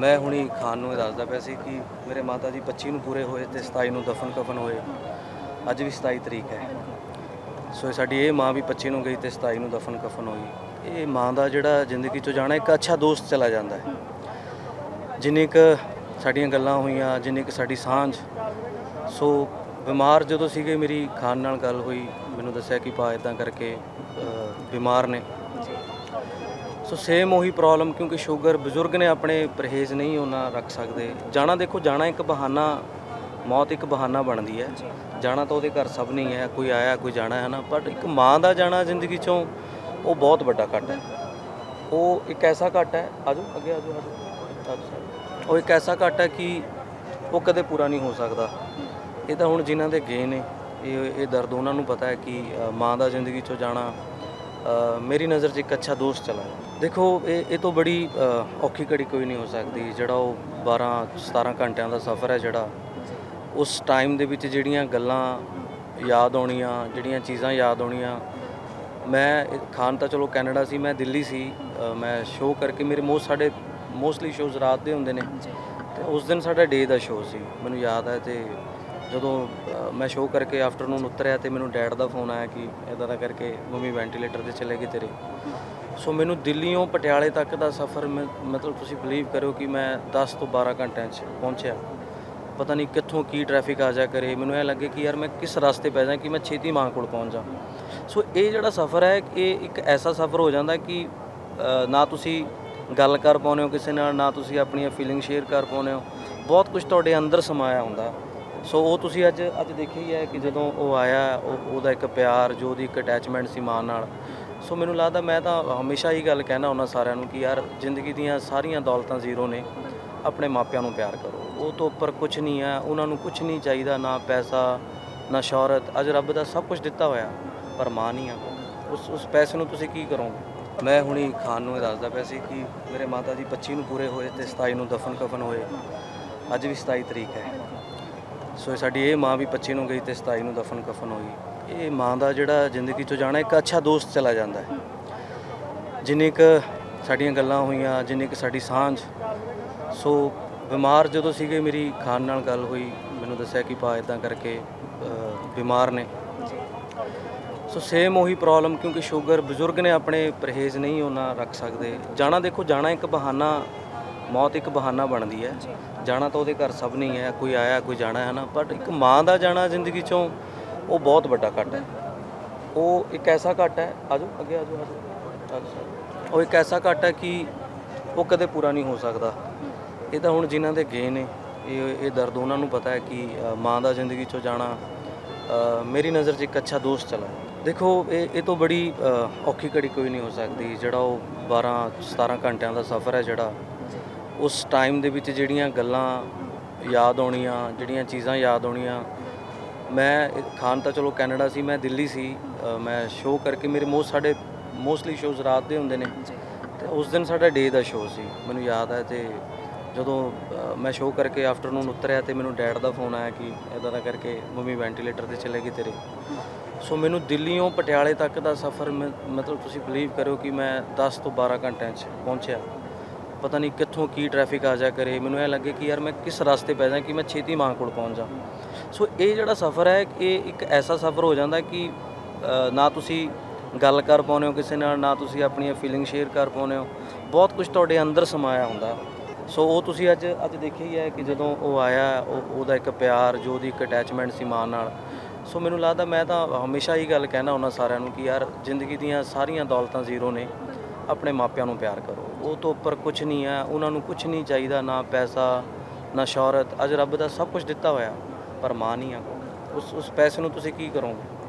ਮੈਂ ਹੁਣੀ ਖਾਨ ਨੂੰ ਇਹ ਦੱਸਦਾ ਪਿਆ ਸੀ ਕਿ ਮੇਰੇ ਮਾਤਾ ਜੀ 25 ਨੂੰ ਪੂਰੇ ਹੋਏ ਤੇ 27 ਨੂੰ ਦਫਨ ਕਫਨ ਹੋਏ। ਅੱਜ ਵੀ 27 ਤਰੀਕ ਹੈ। ਸੋ ਇਹ ਸਾਡੀ ਇਹ ਮਾਂ ਵੀ 25 ਨੂੰ ਗਈ ਤੇ 27 ਨੂੰ ਦਫਨ ਕਫਨ ਹੋਈ। ਇਹ ਮਾਂ ਦਾ ਜਿਹੜਾ ਜ਼ਿੰਦਗੀ ਚੋਂ ਜਾਣਾ ਇੱਕ ਅੱਛਾ ਦੋਸਤ ਚਲਾ ਜਾਂਦਾ ਹੈ। ਜਿੰਨੀ ਕੁ ਸਾਡੀਆਂ ਗੱਲਾਂ ਹੋਈਆਂ, ਜਿੰਨੀ ਕੁ ਸਾਡੀ ਸਾਂਝ। ਸੋ ਬਿਮਾਰ ਜਦੋਂ ਸੀਗੇ, ਮੇਰੀ ਖਾਨ ਨਾਲ ਗੱਲ ਹੋਈ। ਮੈਨੂੰ ਦੱਸਿਆ ਕਿ ਪਾ ਇਦਾਂ ਕਰਕੇ ਬਿਮਾਰ ਨੇ। ਸੋ ਸੇਮ ਉਹੀ ਪ੍ਰੋਬਲਮ ਕਿਉਂਕਿ ਸ਼ੂਗਰ ਬਜ਼ੁਰਗ ਨੇ ਆਪਣੇ ਪਰਹੇਜ਼ ਨਹੀਂ ਉਹਨਾਂ ਰੱਖ ਸਕਦੇ। ਜਾਣਾ ਦੇਖੋ, ਜਾਣਾ ਇੱਕ ਬਹਾਨਾ, ਮੌਤ ਇੱਕ ਬਹਾਨਾ ਬਣਦੀ ਹੈ। ਜਾਣਾ ਤਾਂ ਉਹਦੇ ਘਰ ਸਭ ਨਹੀਂ ਹੈ ਕੋਈ ਆਇਆ, ਕੋਈ ਜਾਣਾ ਹੈ ਨਾ। ਬਟ ਇੱਕ ਮਾਂ ਦਾ ਜਾਣਾ ਜ਼ਿੰਦਗੀ ਚੋਂ ਉਹ ਬਹੁਤ ਵੱਡਾ ਕੱਟ ਹੈ। ਉਹ ਇੱਕ ਐਸਾ ਕੱਟ ਹੈ ਆਜੋ ਅੱਗੇ ਆਜੋ ਆਜੋ ਆਜੋ ਉਹ ਇੱਕ ਐਸਾ ਕੱਟ ਹੈ ਕਿ ਉਹ ਕਦੇ ਪੂਰਾ ਨਹੀਂ ਹੋ ਸਕਦਾ। ਇਹ ਤਾਂ ਹੁਣ ਜਿਨ੍ਹਾਂ ਦੇ ਗਏ ਨੇ, ਇਹ ਇਹ ਦਰਦ ਉਹਨਾਂ ਨੂੰ ਪਤਾ ਹੈ ਕਿ ਮਾਂ ਦਾ ਜ਼ਿੰਦਗੀ ਚੋਂ ਜਾਣਾ ਮੇਰੀ ਨਜ਼ਰ 'ਚ ਇੱਕ ਅੱਛਾ ਦੋਸਤ ਚਲਾ ਗਿਆ। ਦੇਖੋ ਇਹ ਇਹ ਤੋਂ ਬੜੀ ਔਖੀ ਘੜੀ ਕੋਈ ਨਹੀਂ ਹੋ ਸਕਦੀ ਜਿਹੜਾ ਉਹ 12 17 ਘੰਟਿਆਂ ਦਾ ਸਫ਼ਰ ਹੈ ਜਿਹੜਾ। ਉਸ ਟਾਈਮ ਦੇ ਵਿੱਚ ਜਿਹੜੀਆਂ ਗੱਲਾਂ ਯਾਦ ਆਉਣੀਆਂ ਜਿਹੜੀਆਂ ਚੀਜ਼ਾਂ ਯਾਦ ਆਉਣੀਆਂ ਮੈਂ ਖਾਨ ਤਾਂ ਚਲੋ ਕੈਨੇਡਾ ਸੀ ਮੈਂ ਦਿੱਲੀ ਸੀ ਮੈਂ ਸ਼ੋਅ ਕਰਕੇ ਮੇਰੇ ਮੋਸਟ ਸਾਡੇ ਮੋਸਟਲੀ ਸ਼ੋਜ਼ ਰਾਤ ਦੇ ਹੁੰਦੇ ਨੇ। ਤੇ ਉਸ ਦਿਨ ਸਾਡਾ ਡੇ ਦਾ ਸ਼ੋਅ ਸੀ ਮੈਨੂੰ ਯਾਦ ਹੈ ਤੇ ਜਦੋਂ ਮੈਂ ਸ਼ੋਅ ਕਰਕੇ ਆਫਟਰਨੂਨ ਉਤਰਿਆ ਤੇ ਮੈਨੂੰ ਡੈਡ ਦਾ ਫੋਨ ਆਇਆ ਕਿ ਇਦਾਂ ਦਾ ਕਰਕੇ ਮੰਮੀ ਵੈਂਟੀਲੇਟਰ ਤੇ ਚਲੇ ਗਏ ਤੇਰੇ। ਸੋ ਮੈਨੂੰ ਦਿੱਲੀੋਂ ਪਟਿਆਲੇ ਤੱਕ ਦਾ ਸਫ਼ਰ ਮੈਂ- ਮਤਲਬ ਤੁਸੀਂ ਬਲੀਵ ਕਰੋ ਕਿ ਮੈਂ 10 ਤੋਂ 12 ਘੰਟਿਆਂ 'ਚ ਪਹੁੰਚਿਆ। ਪਤਾ ਨਹੀਂ ਕਿੱਥੋਂ ਕੀ ਟ੍ਰੈਫਿਕ ਆ ਜਾ ਕਰੇ। ਮੈਨੂੰ ਇਹ ਲੱਗੇ ਕਿ ਯਾਰ ਮੈਂ ਕਿਸ ਰਸਤੇ ਪੈ ਜਾ ਕਿ ਮੈਂ ਛੇਤੀ ਮਾਂ ਕੋਲ ਪਹੁੰਚ ਜਾ। ਸੋ ਇਹ ਜਿਹੜਾ ਸਫ਼ਰ ਹੈ, ਇਹ ਇੱਕ ਐਸਾ ਸਫ਼ਰ ਹੋ ਜਾਂਦਾ ਕਿ ਨਾ ਤੁਸੀਂ ਗੱਲ ਕਰ ਪਾਉਂਦੇ ਹੋ ਕਿਸੇ ਨਾਲ, ਨਾ ਤੁਸੀਂ ਆਪਣੀਆਂ ਫੀਲਿੰਗ ਸ਼ੇਅਰ ਕਰ ਪਾਉਂਦੇ ਹੋ। ਬਹੁਤ ਕੁਝ ਤੁਹਾਡੇ ਅੰਦਰ ਸਮਾਇਆ ਹੁੰਦਾ। ਸੋ ਉਹ ਤੁਸੀਂ ਅੱਜ ਅੱਜ ਦੇਖਿਆ ਹੀ ਹੈ ਕਿ ਜਦੋਂ ਉਹ ਆਇਆ, ਉਹ ਉਹਦਾ ਇੱਕ ਪਿਆਰ, ਜੋ ਉਹਦੀ ਇੱਕ ਅਟੈਚਮੈਂਟ ਸੀ ਮਾਂ ਨਾਲ। ਸੋ ਮੈਨੂੰ ਲੱਗਦਾ ਮੈਂ ਤਾਂ ਹਮੇਸ਼ਾ ਹੀ ਗੱਲ ਕਹਿਣਾ ਉਹਨਾਂ ਸਾਰਿਆਂ ਨੂੰ ਕਿ ਯਾਰ, ਜ਼ਿੰਦਗੀ ਦੀਆਂ ਸਾਰੀਆਂ ਦੌਲਤਾਂ ਜ਼ੀਰੋ ਨੇ। ਆਪਣੇ ਮਾਪਿਆਂ ਨੂੰ ਪਿਆਰ ਕਰੋ। ਉਹ ਤੋਂ ਉੱਪਰ ਕੁਝ ਨਹੀਂ ਹੈ। ਉਹਨਾਂ ਨੂੰ ਕੁਝ ਨਹੀਂ ਚਾਹੀਦਾ, ਨਾ ਪੈਸਾ, ਨਾ ਸ਼ੌਹਰਤ। ਅੱਜ ਰੱਬ ਦਾ ਸਭ ਕੁਝ ਦਿੱਤਾ ਹੋਇਆ। ਪਰ ਮਾਂ ਨਹੀਂ ਆ। ਉਸ ਉਸ ਪੈਸੇ ਨੂੰ ਤੁਸੀਂ ਕੀ ਕਰੋਗੇ? ਮੈਂ ਹੁਣੀ ਖਾਨ ਨੂੰ ਇਹ ਦੱਸਦਾ ਪਿਆ ਸੀ ਕਿ ਮੇਰੇ ਮਾਤਾ ਜੀ 25 ਨੂੰ ਪੂਰੇ ਹੋਏ ਤੇ 27 ਨੂੰ ਦਫਨ ਕਫਨ ਹੋਏ। ਅੱਜ ਵੀ 27 ਤਰੀਕ ਹੈ। ਸੋ ਸਾਡੀ ਇਹ ਮਾਂ ਵੀ 25 ਨੂੰ ਗਈ ਤੇ 27 ਨੂੰ ਦਫਨ ਕਫਨ ਹੋਈ। ਇਹ ਮਾਂ ਦਾ ਜਿਹੜਾ ਜ਼ਿੰਦਗੀ ਚੋਂ ਜਾਣਾ, ਇੱਕ ਅੱਛਾ ਦੋਸਤ ਚਲਾ ਜਾਂਦਾ ਹੈ। ਜਿੰਨੀ ਕੁ ਸਾਡੀਆਂ ਗੱਲਾਂ ਹੋਈਆਂ, ਜਿੰਨੀ ਕੁ ਸਾਡੀ ਸਾਂਝ। ਸੋ ਬਿਮਾਰ ਜਦੋਂ ਸੀਗੇ, ਮੇਰੀ ਖਾਨ ਨਾਲ ਗੱਲ ਹੋਈ, ਮੈਨੂੰ ਦੱਸਿਆ ਕਿ ਪਾ ਇਦਾਂ ਕਰਕੇ ਬਿਮਾਰ ਨੇ। ਸੋ ਸੇਮ ਉਹੀ ਪ੍ਰੋਬਲਮ ਕਿਉਂਕਿ ਸ਼ੂਗਰ ਬਜ਼ੁਰਗ ਨੇ ਆਪਣੇ ਪਰਹੇਜ਼ ਨਹੀਂ ਉਹਨਾਂ ਰੱਖ ਸਕਦੇ। ਜਾਣਾ ਦੇਖੋ, ਜਾਣਾ ਇੱਕ ਬਹਾਨਾ ਮੌਤ ਇੱਕ ਬਹਾਨਾ ਬਣਦੀ ਹੈ। ਜਾਣਾ ਤਾਂ ਉਹਦੇ ਘਰ ਸਭ ਨਹੀਂ ਹੈ, ਕੋਈ ਆਇਆ, ਕੋਈ ਜਾਣਾ ਹੈ ਨਾ ਬਟ ਇੱਕ ਮਾਂ ਦਾ ਜਾਣਾ ਜ਼ਿੰਦਗੀ ਚੋਂ ਉਹ ਬਹੁਤ ਵੱਡਾ ਕੱਟ ਹੈ। ਉਹ ਇੱਕ ਐਸਾ ਕੱਟ ਹੈ, ਆਜੋ, ਅੱਗੇ ਆਜੋ ਆਜੋ ਉਹ ਇੱਕ ਐਸਾ ਕੱਟ ਹੈ ਕਿ ਉਹ ਕਦੇ ਪੂਰਾ ਨਹੀਂ ਹੋ ਸਕਦਾ। ਇਹ ਤਾਂ ਹੁਣ ਜਿਨ੍ਹਾਂ ਦੇ ਗਏ ਨੇ, ਇਹ ਇਹ ਦਰਦ ਉਹਨਾਂ ਨੂੰ ਪਤਾ ਹੈ ਕਿ ਮਾਂ ਦਾ ਜ਼ਿੰਦਗੀ ਚੋਂ ਜਾਣਾ ਮੇਰੀ ਨਜ਼ਰ 'ਚ ਇੱਕ ਅੱਛਾ ਦੋਸਤ ਚਲਾ ਦੇਖੋ, ਇਹ ਇਹ ਤੋਂ ਬੜੀ ਔਖੀ ਘੜੀ ਕੋਈ ਨਹੀਂ ਹੋ ਸਕਦੀ, ਜਿਹੜਾ ਉਹ 12 17 ਘੰਟਿਆਂ ਦਾ ਸਫ਼ਰ ਹੈ ਜਿਹੜਾ ਉਸ ਟਾਈਮ ਦੇ ਵਿੱਚ ਜਿਹੜੀਆਂ ਗੱਲਾਂ ਯਾਦ ਆਉਣੀਆਂ ਜਿਹੜੀਆਂ ਚੀਜ਼ਾਂ ਯਾਦ ਆਉਣੀਆਂ ਮੈਂ ਖਾਨ ਤਾਂ ਚਲੋ ਕੈਨੇਡਾ ਸੀ ਮੈਂ ਦਿੱਲੀ ਸੀ ਮੈਂ ਸ਼ੋਅ ਕਰਕੇ ਮੇਰੇ ਮੋਸਟ ਸਾਡੇ ਮੋਸਟਲੀ ਸ਼ੋਜ਼ ਰਾਤ ਦੇ ਹੁੰਦੇ ਨੇ। ਤੇ ਉਸ ਦਿਨ ਸਾਡਾ ਡੇ ਦਾ ਸ਼ੋਅ ਸੀ ਮੈਨੂੰ ਯਾਦ ਹੈ ਤੇ ਜਦੋਂ ਮੈਂ ਸ਼ੋਅ ਕਰਕੇ ਆਫਟਰਨੂਨ ਉਤਰਿਆ ਤੇ ਮੈਨੂੰ ਡੈਡ ਦਾ ਫੋਨ ਆਇਆ ਕਿ ਇਦਾਂ ਦਾ ਕਰਕੇ ਮੰਮੀ ਵੈਂਟੀਲੇਟਰ ਤੇ ਚਲੇ ਗਏ ਤੇਰੇ। ਸੋ ਮੈਨੂੰ ਦਿੱਲੀੋਂ ਪਟਿਆਲੇ ਤੱਕ ਦਾ ਸਫ਼ਰ ਮੈਂ- ਮਤਲਬ ਤੁਸੀਂ ਬਲੀਵ ਕਰੋ ਕਿ ਮੈਂ 10 ਤੋਂ 12 ਘੰਟਿਆਂ 'ਚ ਪਹੁੰਚਿਆ। ਪਤਾ ਨਹੀਂ ਕਿੱਥੋਂ ਕੀ ਟ੍ਰੈਫਿਕ ਆ ਜਾ ਕਰੇ। ਮੈਨੂੰ ਇਹ ਲੱਗੇ ਕਿ ਯਾਰ ਮੈਂ ਕਿਸ ਰਸਤੇ ਪੈ ਜਾ ਕਿ ਮੈਂ ਛੇਤੀ ਮਾਂ ਕੋਲ ਪਹੁੰਚ ਜਾ ਸੋ ਇਹ ਜਿਹੜਾ ਸਫ਼ਰ ਹੈ, ਇਹ ਇੱਕ ਐਸਾ ਸਫ਼ਰ ਹੋ ਜਾਂਦਾ ਕਿ ਨਾ ਤੁਸੀਂ ਗੱਲ ਕਰ ਪਾਉਂਦੇ ਹੋ ਕਿਸੇ ਨਾਲ, ਨਾ ਤੁਸੀਂ ਆਪਣੀਆਂ ਫੀਲਿੰਗ ਸ਼ੇਅਰ ਕਰ ਪਾਉਂਦੇ ਹੋ। ਬਹੁਤ ਕੁਝ ਤੁਹਾਡੇ ਅੰਦਰ ਸਮਾਇਆ ਹੁੰਦਾ। ਸੋ ਉਹ ਤੁਸੀਂ ਅੱਜ ਅੱਜ ਦੇਖਿਆ ਹੀ ਹੈ ਕਿ ਜਦੋਂ ਉਹ ਆਇਆ, ਉਹ, ਉਹਦਾ ਇੱਕ ਪਿਆਰ, ਜੋ ਉਹਦੀ ਇੱਕ ਅਟੈਚਮੈਂਟ ਸੀ ਮਾਂ ਨਾਲ। ਸੋ ਮੈਨੂੰ ਲੱਗਦਾ ਮੈਂ ਤਾਂ ਹਮੇਸ਼ਾ ਹੀ ਗੱਲ ਕਹਿਣਾ ਉਹਨਾਂ ਸਾਰਿਆਂ ਨੂੰ ਕਿ ਯਾਰ ਜ਼ਿੰਦਗੀ ਦੀਆਂ ਸਾਰੀਆਂ ਦੌਲਤਾਂ ਜ਼ੀਰੋ ਨੇ। ਆਪਣੇ ਮਾਪਿਆਂ ਨੂੰ ਪਿਆਰ ਕਰੋ। ਉਹ ਤੋਂ ਉੱਪਰ ਕੁਝ ਨਹੀਂ ਹੈ। ਉਹਨਾਂ ਨੂੰ ਕੁਝ ਨਹੀਂ ਚਾਹੀਦਾ, ਨਾ ਪੈਸਾ, ਨਾ ਸ਼ੌਹਰਤ। ਅੱਜ ਰੱਬ ਦਾ ਸਭ ਕੁਝ ਦਿੱਤਾ ਹੋਇਆ। ਪਰ ਮਾਂ ਨਹੀਂ ਆ। ਉਸ ਉਸ ਪੈਸੇ ਨੂੰ ਤੁਸੀਂ ਕੀ ਕਰੋਗੇ?